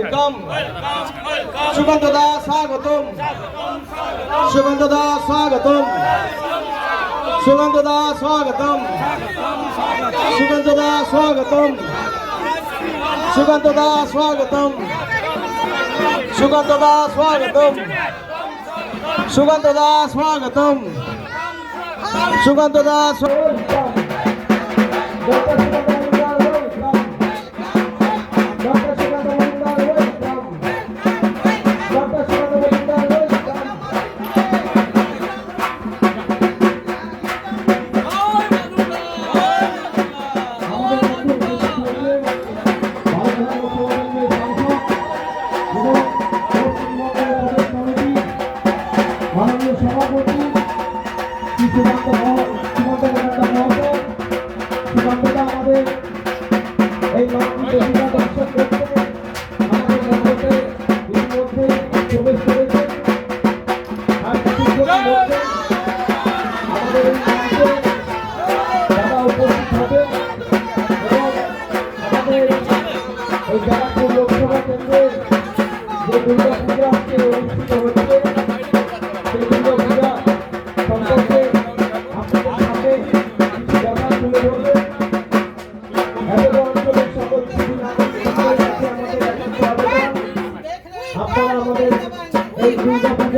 Welcome স্বাগতম সুকান্ত দাস স্বাগতম দাস স্বাগতম দাস স্বাগতম দাস স্বাগতম দাস স্বাগতম দাস স্বাগতম দাস পশ্চিমবঙ্গ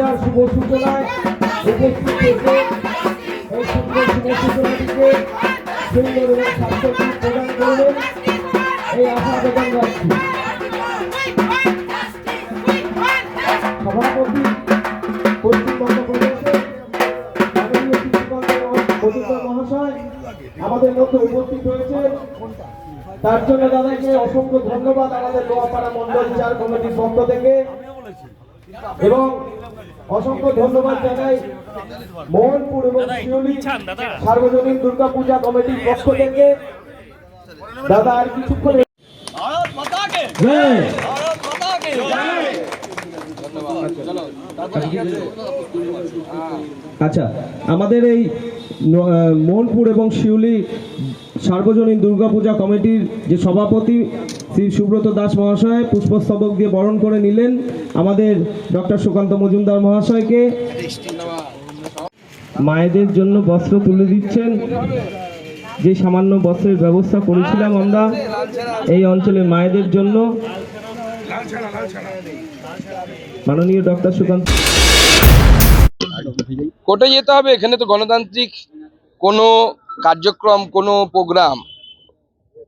পূজার শুভ সূচনায় উপস্থিত থেকে এই সুন্দর শুভ সূচনাটিকে সুন্দর এবং স্বাস্থ্যটি প্রদান করবেন এই আশা আবেদন রাখছি সভাপতি পশ্চিমবঙ্গ মহাশয় আমাদের মধ্যে উপস্থিত হয়েছে। তার জন্য দাদাকে অসংখ্য ধন্যবাদ আমাদের লোহাপাড়া মন্ডল চার কমিটির পক্ষ থেকে। এবং অসংখ্য ধন্যবাদ জানাই মোহনপুর এবং শিউলি সার্বজনীন দুর্গা পূজা কমিটির পক্ষ থেকে। দাদা আর কিছুক্ষণ জয়। আচ্ছা আমাদের এই মোহনপুর এবং শিউলি সার্বজনীন দুর্গাপূজা কমিটির যে সভাপতি শ্রী সুব্রত দাস মহাশয় পুষ্পস্তবক দিয়ে বরণ করে নিলেন আমাদের ডক্টর সুকান্ত মজুমদার মহাশয়কে। মায়েদের জন্য বস্ত্র তুলে দিচ্ছেন। যে সামান্য বস্ত্রের ব্যবস্থা করেছিলাম আমরা এই অঞ্চলে মায়েদের জন্য। মাননীয় ডক্টর সুকান্ত কোর্টে যেতে হবে, এখানে তো গণতান্ত্রিক কোনো কার্যক্রম, কোনো প্রোগ্রাম।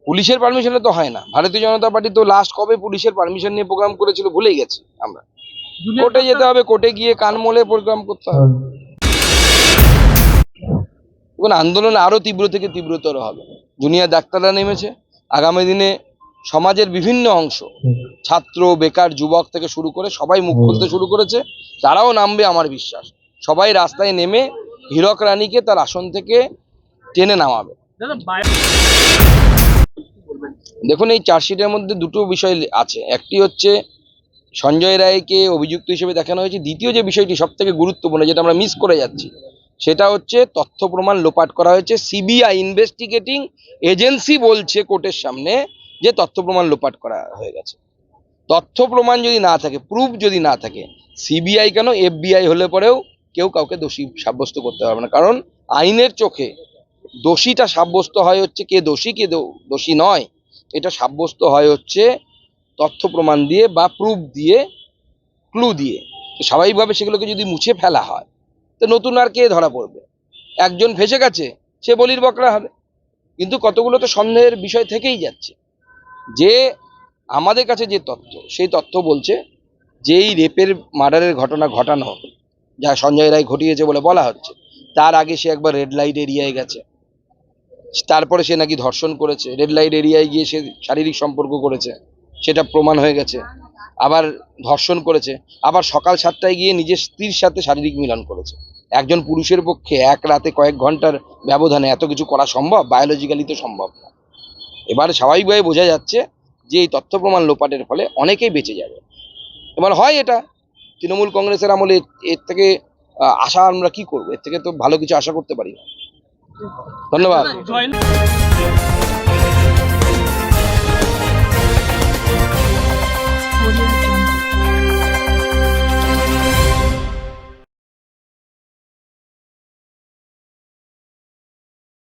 পুলিশের পারমিশনে তো হয় না। ভারতীয় জনতা পার্টি তো লাস্ট কবে পুলিশের পারমিশন নিয়ে প্রোগ্রাম করেছিল ভুলেই গেছি আমরা। কোর্টে যেতে হবে কোর্টে গিয়ে কান মলে প্রোগ্রাম করতে হবে। এখন আন্দোলন আরও তীব্র থেকে তীব্রতর হবে। জুনিয়র ডাক্তাররা নেমেছে। আগামী দিনে সমাজের বিভিন্ন অংশ ছাত্র বেকার যুবক থেকে শুরু করে সবাই মুখ খুলতে শুরু করেছে। তারাও নামবে আমার বিশ্বাস। সবাই রাস্তায় নেমে হীরক রানীকে তার আসন থেকে টেনে নামাবে। দেখুন, এই চার্জশিটের মধ্যে দুটো বিষয় আছে। একটি হচ্ছে সঞ্জয় রায়কে অভিযুক্ত হিসেবে দেখানো হয়েছে। দ্বিতীয় যে বিষয়টি সব থেকে গুরুত্বপূর্ণ, যেটা আমরা মিস করে যাচ্ছি, সেটা হচ্ছে তথ্য প্রমাণ লোপাট করা হয়েছে। সিবিআই ইনভেস্টিগেটিং এজেন্সি বলছে কোর্টের সামনে যে তথ্য প্রমাণ লোপাট করা হয়ে গেছে। তথ্য প্রমাণ যদি না থাকে প্রুফ যদি না থাকে, সিবিআই কেন এফবিআই হলে পরেও কেউ কাউকে দোষী সাব্যস্ত করতে পারবে না। কারণ আইনের চোখে দোষীটা সাব্যস্ত হয় হচ্ছে কে দোষী কে দোষী নয়। এটা সাব্যস্ত হয় হচ্ছে তথ্য প্রমাণ দিয়ে বা প্রুফ দিয়ে ক্লু দিয়ে। স্বাভাবিকভাবে সেগুলোকে যদি মুছে ফেলা হয়, তো নতুন আর কে ধরা পড়বে? একজন ফেসে গেছে, সে বলির বকরা হবে। কিন্তু কতগুলো তো সন্দেহের বিষয় থেকেই যাচ্ছে। যে আমাদের কাছে যে তথ্য, সেই তথ্য বলছে যে এই রেপের মার্ডারের ঘটনা ঘটানো যা সঞ্জয় রায় ঘটিয়েছে বলে বলা হচ্ছে, তার আগে সে একবার রেড লাইট এরিয়ায় গেছে। তারপরে সে নাকি ধর্ষণ করেছে রেড লাইট এরিয়ায় গিয়ে সে শারীরিক সম্পর্ক করেছে, সেটা প্রমাণ হয়ে গেছে। আবার ধর্ষণ করেছে, আবার সকাল সাতটায় গিয়ে নিজের স্ত্রীর সাথে শারীরিক মিলন করেছে। একজন পুরুষের পক্ষে এক রাতে কয়েক ঘণ্টার ব্যবধানে এত কিছু করা সম্ভব? বায়োলজিক্যালি তো সম্ভব না। এবার স্বাভাবিকভাবে বোঝা যাচ্ছে যে এই তথ্য প্রমাণ লোপাটের ফলে অনেকেই বেঁচে যাবে। এবার হয় এটা, তৃণমূল কংগ্রেসের আমলে এর- থেকে আশা আমরা কি করব? এর থেকে তো ভালো কিছু আশা করতে পারি না। ধন্যবাদ।